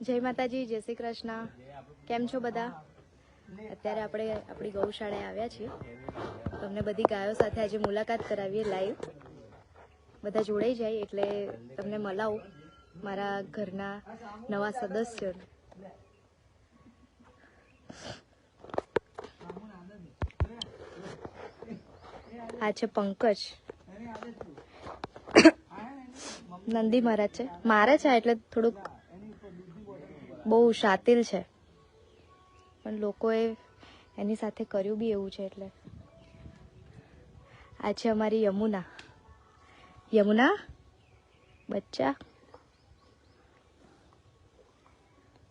જય માતાજી, જય શ્રી કૃષ્ણ. કેમ છો બધા? અત્યારે આપણે આપણી ગૌશાળાએ આવ્યા છીએ. તમને બધી ગાયો સાથે આજે મુલાકાત કરાવીએ લાઈવ બધા જોડાઈ જાય એટલે તમને મલાવું મારા ઘરના નવા સદસ્ય. આ છે પંકજ. નંદી મહારાજ છે. મારે છે એટલે થોડુંક બહુ શાતિલ છે. પણ લોકોએ એની સાથે કર્યું બી એવું છે એટલે. આ છે અમારી યમુના. યમુના? બચ્ચા?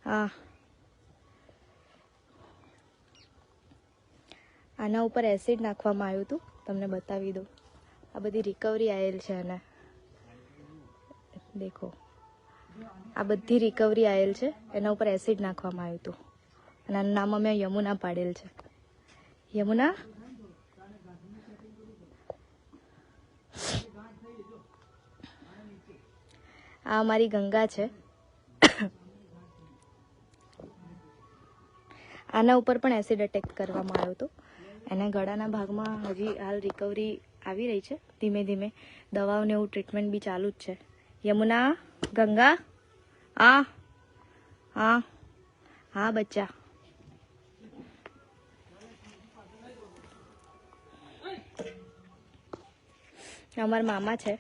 હા. આના ઉપર એસિડ નાખવામાં આવ્યું હતું. તમને બતાવી દઉં. આ બધી રિકવરી આવેલ છે આના દેખો. આ બધી રિકવરી આવેલ છે. એના ઉપર એસિડ નાખવામાં આવ્યું હતું. અને આનું નામ અમે યમુના પાડેલ છે. યમુના? આ અમારી ગંગા છે. આના ઉપર પણ એસિડ અટેક કરવામાં આવ્યો હતો. એના ગળાના ભાગમાં હજી હાલ રિકવરી આવી રહી છે. ધીમે ધીમે દવાઓને એવું ટ્રીટમેન્ટ બી ચાલુ જ છે. યમુના, ગંગા, આ હા હા બચ્ચા. અમારા મામા છે.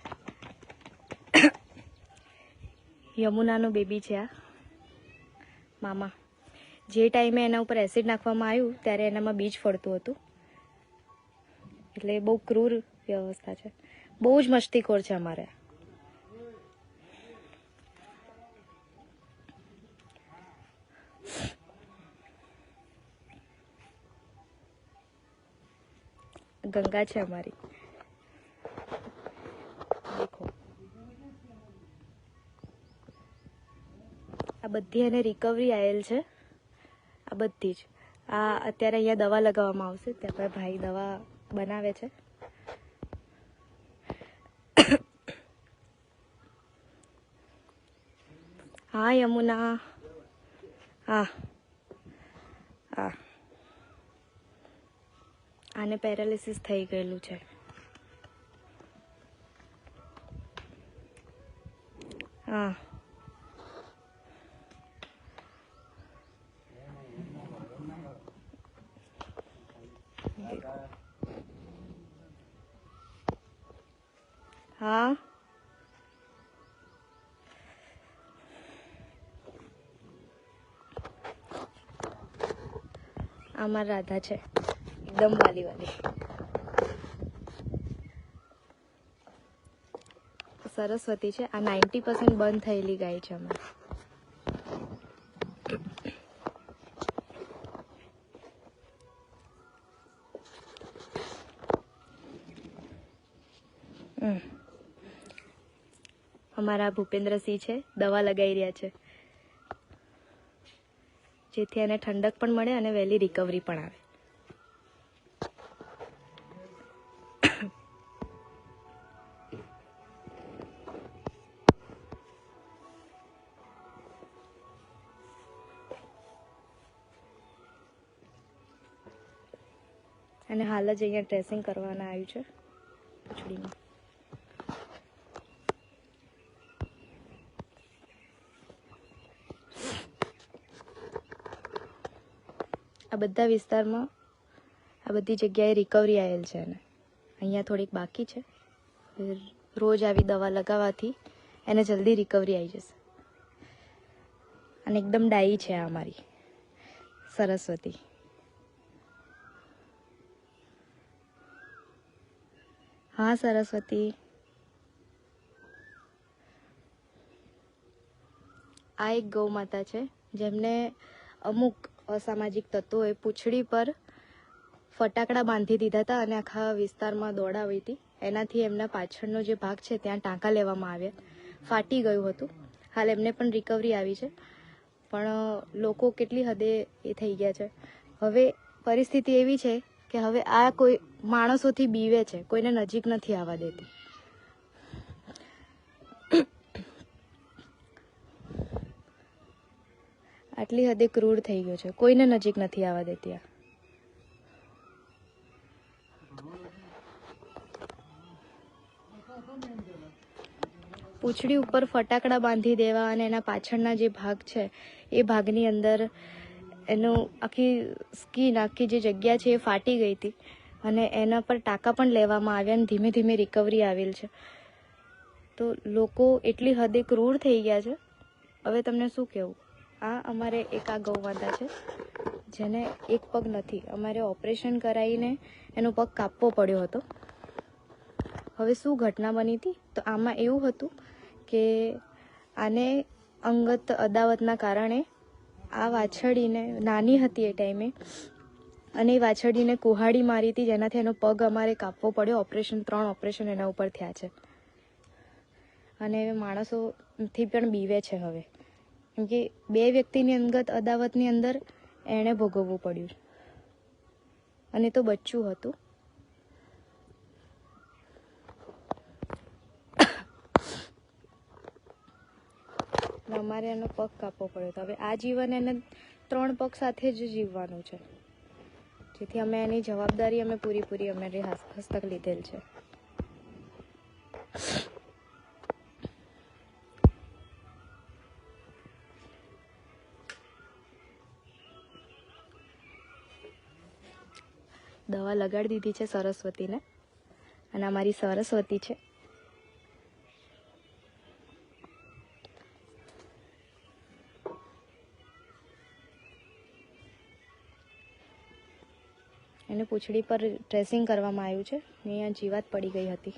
યમુનાનું બેબી છે આ. મામા. જે ટાઈમે એના ઉપર એસિડ નાખવામાં આવ્યું, ત્યારે એનામાં બીજ ફરતું હતું. એટલે બહુ ક્રૂર વ્યવસ્થા છે. બહુ જ મસ્તીખોર છે અમારે. ગંગા છે અમારી. આ બધી એને રિકવરી આવેલ છે. આ બધી જ. આ અત્યારે અહીંયા દવા લગાવવામાં આવશે. ત્યાં ભાઈ દવા બનાવે છે. હા, યમુના. હા. હા. આને પેરાલિસિસ થઈ ગયેલું છે. હા. હા. આમાં રાધા છે. એકદમ વાલી વાલી સરસ્વતી છે. આ નાઇન્ટી પર્સન્ટ બંધ થયેલી ગાય છે અમે. અમારા ભૂપેન્દ્રસિંહ છે. દવા લગાવી રહ્યા છે. જેથી એને ઠંડક પણ મળે અને વહેલી રિકવરી પણ આવે. અને હાલ જ અહીંયા ડ્રેસિંગ કરવાના આવ્યું છે. પૂંછડીમાં આ બધા વિસ્તારમાં આ બધી જગ્યાએ રિકવરી આવેલ છે એને અહીંયા થોડીક બાકી છે. રોજ આવી દવા લગાવવાથી એને જલ્દી રિકવરી આવી જશે. અને એકદમ ડાઈ છે આ અમારી સરસ્વતી. હા, સરસ્વતી. આ એક ગૌ માતા છે, જેમને અમુક અસામાજિક તત્વોએ પૂંછડી પર ફટાકડા બાંધી દીધા હતા અને આખા વિસ્તારમાં દોડાવી હતી. એનાથી એમના પાછળનો જે ભાગ છે, ત્યાં ટાંકા લેવામાં આવ્યા. ફાટી ગયું હતું. હાલ એમને પણ રિકવરી આવી છે. પણ લોકો કેટલી હદે એ થઈ ગયા છે. હવે પરિસ્થિતિ એવી છે કે હવે આ કોઈ માણસોથી બીવે છે, કોઈને નજીક નથી આવવા દેતી. આટલી હદે ક્રૂર થઈ ગયો છે, કોઈને નજીક નથી આવવા દેતી આ. પૂંછડી ઉપર ફટાકડા બાંધી દેવા અને એના પાછળના જે ભાગ છે, એ ભાગની અંદર એનું આખી સ્કીન, આખી જે જગ્યા છે એ ફાટી ગઈ હતી. અને એના પર ટાંકા પણ લેવામાં આવ્યા અને ધીમે ધીમે રિકવરી આવેલ છે. તો લોકો એટલી હદે ક્રૂર થઈ ગયા છે. હવે તમને શું કહેવું? આ અમારે એક આ ગૌમાતા છે, જેને એક પગ નથી. અમારે ઓપરેશન કરાવીને એનો પગ કાપવો પડ્યો હતો. હવે શું ઘટના બની હતી? તો આમાં એવું હતું કે આને અંગત અદાવતના કારણે આ વાછડીને નાની હતી એ ટાઈમે, અને એ વાછડીને કુહાડી મારી હતી જેનાથી એનો પગ અમારે કાપવો પડ્યો. ઓપરેશન, ત્રણ ઓપરેશન એના ઉપર થયા છે. અને એ માણસોથી પણ બીવે છે હવે. કેમ કે બે વ્યક્તિની અંગત અદાવતની અંદર એણે ભોગવવું પડ્યું. અને તો બચ્ચું હતું. અમારે એનો પગ કાપવો પડ્યો તો હવે આ જીવન એને ત્રણ પગ સાથે જ જીવવાનું છે. જેથી અમે એની જવાબદારી અમે પૂરીપૂરી અમારી હસ્તક લીધેલ છે. દવા લગાડી દીધી છે સરસ્વતીને. અને અમારી સરસ્વતી છે. એને પૂંછડી પર ડ્રેસિંગ કરવામાં આવ્યું છે. ને અહીંયા જીવાત પડી ગઈ હતી.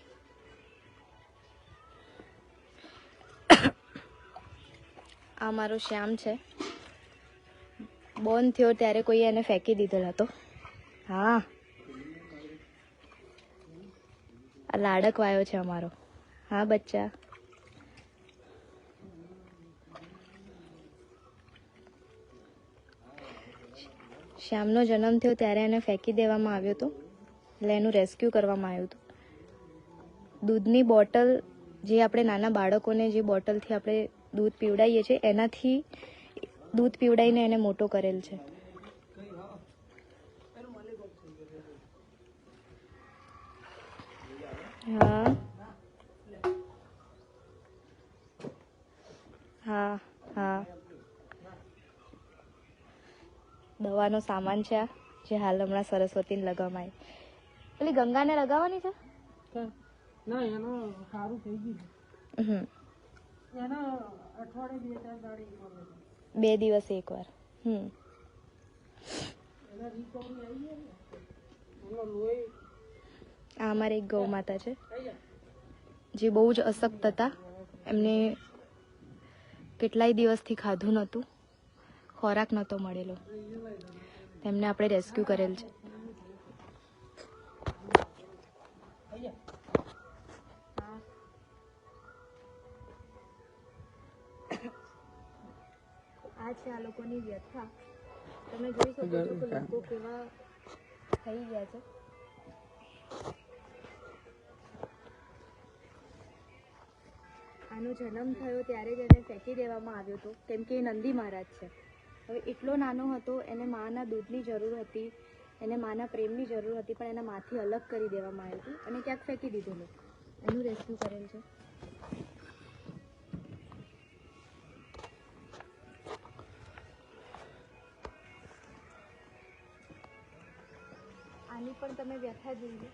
આ મારો શ્યામ છે. બોર્ન થયો ત્યારે કોઈ એને ફેંકી દીધેલ હતો. હા. લાડક વાયો છે અમારો. હા, બચ્ચા. શ્યામનો જન્મ થયો ત્યારે એને ફેંકી દેવામાં આવ્યો હતો. એટલે એનું રેસ્ક્યુ કરવામાં આવ્યું હતું. દૂધની બોટલ જે આપણે નાના બાળકોને જે બોટલથી આપણે દૂધ પીવડાવીએ છીએ, એનાથી દૂધ પીવડાવીને એને મોટો કરેલ છે. હા. હા હા. દવાનો સામાન છે આ જે હાલ હમણાં સરસ્વતીને લગાવવામાં આવી. પેલી ગંગાને લગાવવાની છે? ના એનો સારું થઈ ગયું હમ. એનો અઠવાડિયે બે ચાર દાડી બે દિવસે એકવાર હમ. આ અમારે એક ગૌ માતા છે જે બહુ જ અશક્ત હતા. એમને કેટલાય દિવસથી ખાધું નહોતું. ખોરાક નહોતો મળેલો. તેમને આપણે રેસ્ક્યુ કરેલ છે. આ છે આ લોકોની વ્યથા. તમે જોઈ શકો છો કે લોકો કેવા થઈ ગયા છે. આનો જન્મ થયો ત્યારે જ એને ફેંકી દેવામાં આવ્યો હતો. કેમ કે એ નંદી મહારાજ છે. હવે એટલો નાનો હતો, એને માના દૂધની જરૂર હતી, એને માના પ્રેમની જરૂર હતી, પણ એના માથી અલગ કરી દેવામાં આવ્યું હતું અને ક્યાંક ફેંકી દીધેલું એનું રેસ્ક્યુ કરેલ છે. આની પણ તમે વ્યથા જોઈએ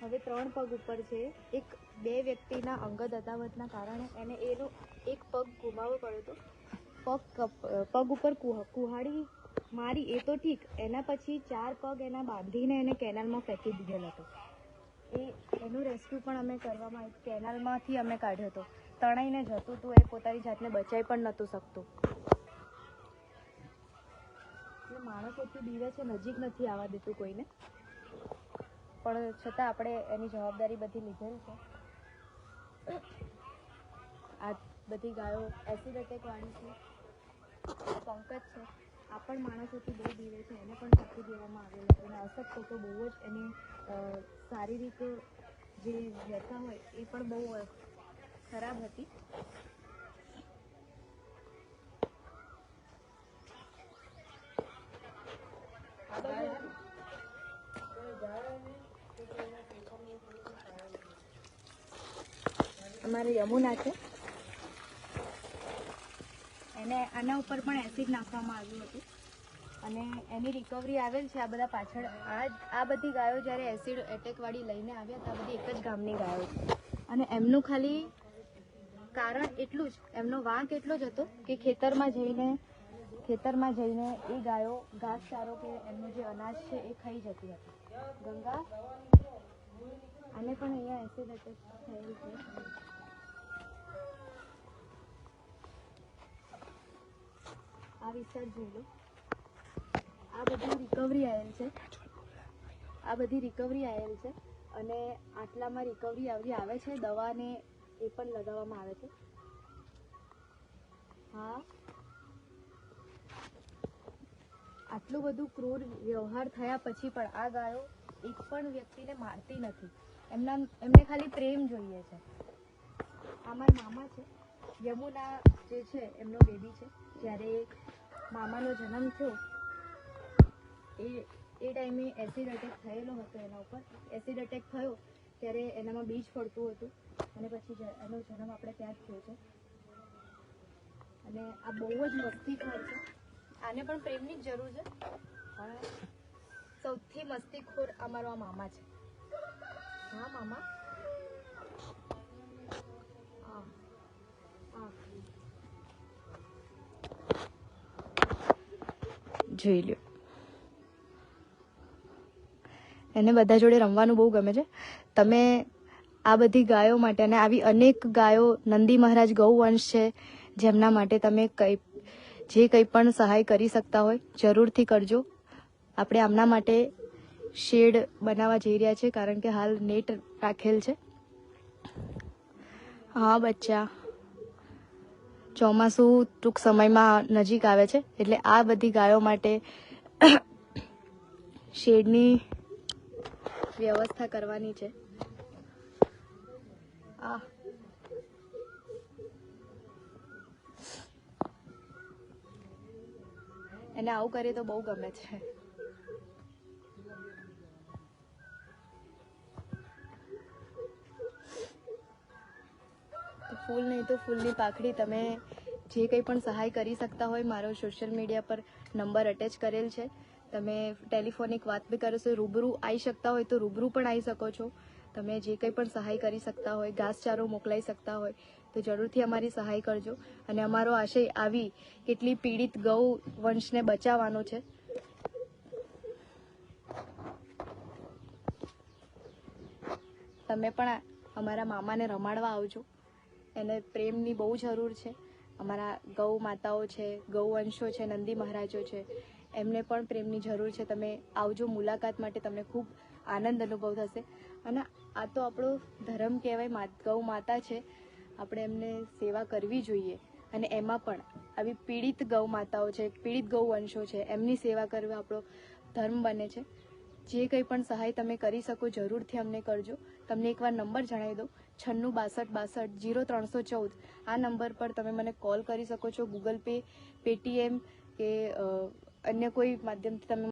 હવે ત્રણ પગ ઉપર છે. એક બે વ્યક્તિના અંગત અદાવતના કારણે એને એનો એક પગ ગુમાવવો પડ્યો હતો. પગ પગ ઉપર કુહ- કુહાડી મારી, એ તો ઠીક. એના પછી ચાર પગ એના બાંધીને એને કેનાલમાં ફેંકી દીધેલ હતો. એ, એનું રેસ્ક્યુ પણ અમે કરવામાં આવ્યું કેનાલમાંથી અમે કાઢ્યો હતો. તણાઈને જતું હતું એ પોતાની જાતને બચાવી પણ નહોતું શકતું. એટલે માણસ એટલું બીવે છે, નજીક નથી આવવા દેતું કોઈને. પણ છતાં આપણે એની જવાબદારી બધી લીધેલ છે. આ બધી ગાયો એસિડ એટેક વાળી છે. પંકજ છે. આ પણ માણસોથી બહુ દીવે છે. એને પણ કાપી દેવામાં આવેલો છે. અને અશોક તો બહુ જ એની શારીરિક જે વ્યથા હોય એ પણ બહુ ખરાબ હતી. અમારે યમુના છે. એને આના ઉપર પણ એસિડ નાખવામાં આવ્યું હતું. અને એની રિકવરી આવેલ છે આ બધા પાછળ. આ આ બધી ગાયો જ્યારે એસિડ એટેકવાળી લઈને આવ્યા હતા બધી એક જ ગામની ગાયો છે. અને એમનું ખાલી કારણ એટલું જ, એમનો વાંક એટલો જ હતો કે ખેતરમાં જઈને ખેતરમાં જઈને એ ગાયો ઘાસચારો કે એમનું જે અનાજ છે એ ખાઈ જતી હતી. ગંગા, આને પણ અહીંયા એસિડ એટેક થયેલ છે. આ વિસ્તાર જોઈ લો. આ બધી રિકવરી આવેલ છે. આ બધી રિકવરી આવેલ છે અને આટલામાં રિકવરી આવી આવે છે. દવાને એ પણ લગાવવામાં આવે છે. હા. આટલું બધું ક્રૂર વ્યવહાર થયા પછી પણ આ ગાયો એક પણ વ્યક્તિને મારતી નથી. એમના એમને ખાલી પ્રેમ જોઈએ છે. આ મારા મામા છે. યમુના જે છે, એમનો બેબી છે. જ્યારે મામાનો જન્મ થયો, એ એ ટાઈમે એસિડ અટેક થયેલો હતો એના ઉપર. એસિડ અટેક થયો ત્યારે એનામાં બીજ પડતું હતું અને પછી એનો જન્મ આપણે ત્યાં જ થયો છે. અને આ બહુ જ મસ્તીખોર છે. આને પણ પ્રેમની જ જરૂર છે. પણ સૌથી મસ્તીખોર અમારો આ મામા છે. હા, મામા? જોઈ લ્યો. એને બધા જોડે રમવાનું બહુ ગમે છે. તમે આ બધી ગાયો માટે અને આવી અનેક ગાયો નંદી મહારાજ ગૌવંશ છે, જેમના માટે તમે કંઈ, જે કંઈ પણ સહાય કરી શકતા હોય, જરૂરથી કરજો. આપણે આમના માટે શેડ બનાવવા જઈ રહ્યા છે, કારણ કે હાલ નેટ રાખેલ છે. હા, બચ્ચા. ચોમાસું ટૂંક સમયમાં નજીક આવે છે. એટલે આ બધી ગાયો માટે શેડની વ્યવસ્થા કરવાની છે. આ. એને આવું કરીએ તો બહુ ગમે છે. ફૂલ નહીં તો ફૂલની પાખડી તમે જે કંઈ પણ સહાય કરી શકતા હોય મારો સોશિયલ મીડિયા પર નંબર અટેચ કરેલ છે. તમે ટેલિફોનિક વાત બી કરો છો, રૂબરૂ આવી શકતા હોય તો રૂબરૂ પણ આવી શકો છો. તમે જે કંઈ પણ સહાય કરી શકતા હોય, ઘાસચારો મોકલાઈ શકતા હોય, તો જરૂરથી અમારી સહાય કરજો. અને અમારો આશય આવી કેટલી પીડિત ગૌ વંશને બચાવવાનો છે. તમે પણ અમારા મામાને રમાડવા આવજો. એને પ્રેમની બહુ જરૂર છે. અમારા ગૌ માતાઓ છે, ગૌવંશો છે, નંદી મહારાજો છે, એમને પણ પ્રેમની જરૂર છે. તમે આવજો, મુલાકાત માટે તમને ખૂબ આનંદ અનુભવ થશે. અને આ તો આપણો ધર્મ કહેવાય ગૌ માતા છે. આપણે એમને સેવા કરવી જોઈએ. અને એમાં પણ આવી પીડિત ગૌ માતાઓ છે, પીડિત ગૌ વંશો છે, એમની સેવા કરવી આપણો ધર્મ બને છે. જે કંઈ પણ સહાય તમે કરી શકો, જરૂરથી અમને કરજો. તમને એકવાર નંબર જણાવી દઉં. છન્નું બાસઠ બાસઠ જીરો ત્રણસો ચૌદ. આ નંબર પર તમે મને કોલ કરી શકો છો ગૂગલ પે, પેટીએમ કે અન્ય કોઈ માધ્યમથી તમે